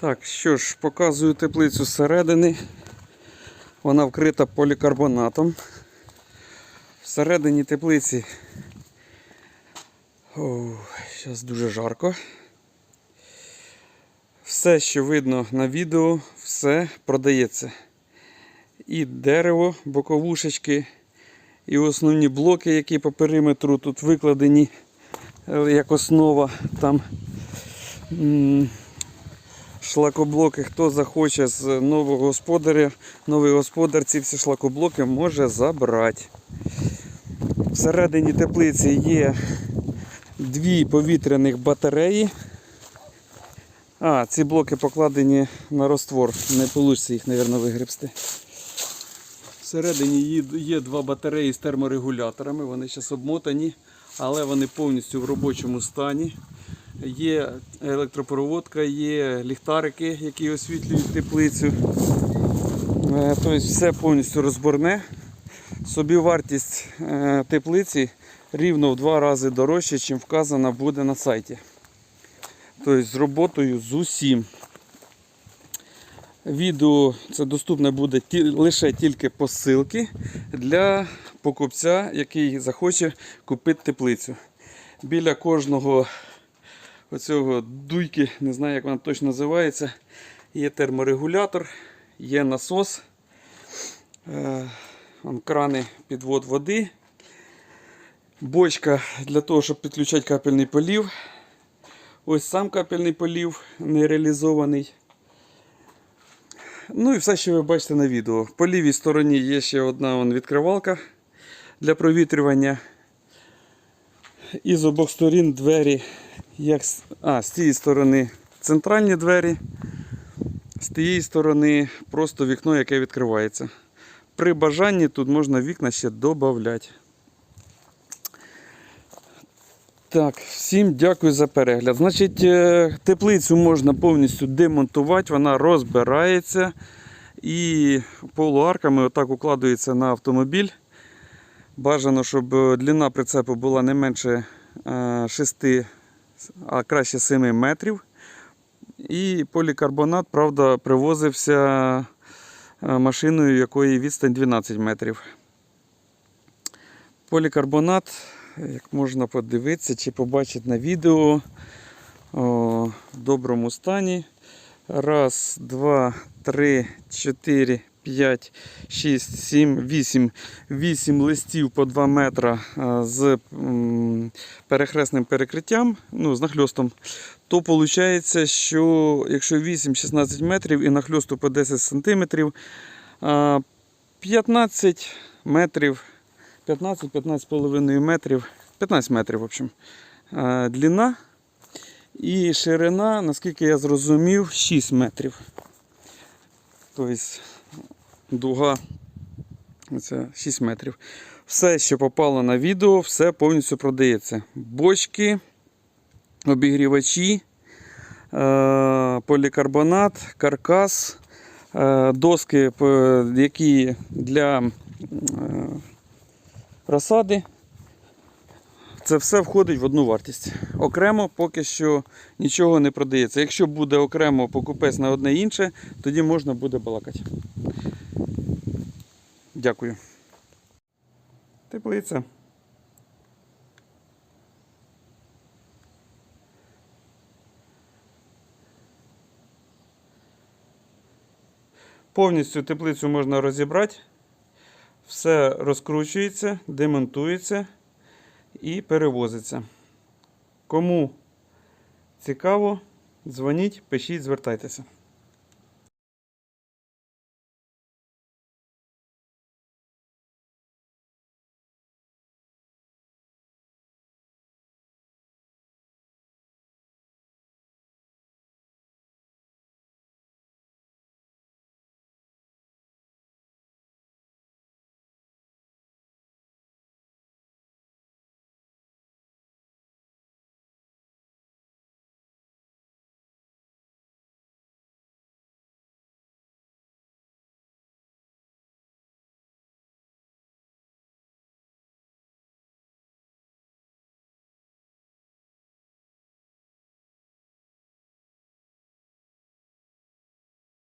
Так, що ж, показую теплицю зсередини. Вона вкрита полікарбонатом. Всередині теплиці. Зараз дуже жарко. Все, що видно на відео, все продається. І дерево, боковушечки, і основні блоки, які по периметру тут викладені е, як основа. Там шлакоблоки, хто захоче з нового господаря, новий господар ці всі шлакоблоки може забрати. Всередині теплиці є дві повітряних батареї. А, ці блоки покладені на роствор, не вийде їх, мабуть, вигребсти. Всередині є- два батареї з терморегуляторами, вони зараз обмотані, але вони повністю в робочому стані. Є електропроводка, є ліхтарики, які освітлюють теплицю. Е, Тобто все повністю розборне. Собівартість е, теплиці рівно в два рази дорожче, ніж вказана буде на сайті. Тобто з роботою з усім. Відео це доступне буде ті- лише тільки по ссылці для покупця, який захоче купити теплицю. Біля кожного оцього дуйки, не знаю, як вона точно називається, є терморегулятор, є насос, е, крани підвод води, бочка для того, щоб підключати капельний полів. Ось сам капельний полів не реалізований. Ну і все, що ви бачите на відео. По лівій стороні є ще одна вон, відкривалка для провітрювання. І з обох сторін двері. Як... А, з цієї сторони центральні двері, з тієї сторони просто вікно, яке відкривається. При бажанні тут можна вікна ще додати. Так, всім дякую за перегляд. Значить, е, теплицю можна повністю демонтувати, вона розбирається і полуарками отак укладується на автомобіль. Бажано, щоб е, длина прицепу була не менше 6, а краще 7 метрів. І полікарбонат, правда, привозився е, машиною, якої відстань 12 метрів. Полікарбонат, як можна подивитися чи побачити на відео, о, в доброму стані. Раз, два, три, чотири, п'ять, шість, сім, вісім. Вісім листів по 2 метра з перехресним перекриттям, ну, з нахльостом. То виходить, що якщо 8-16 метрів і нахльосту по 10 сантиметрів, 15 метрів 15-15,5 метрів, 15 метрів, в общем, длина і ширина, наскільки я зрозумів, 6 метрів. Тобто дуга це 6 метрів. Все, що попало на відео, все повністю продається. Бочки, обігрівачі, е, полікарбонат, каркас, е, доски, які для е, розсади. Це все входить в одну вартість. Окремо поки що нічого не продається. Якщо буде окремо покупець на одне інше, тоді можна буде балакати. Дякую. Теплиця. Повністю теплицю можна розібрати. Все розкручується, демонтується і перевозиться. Кому цікаво, дзвоніть, пишіть, звертайтеся.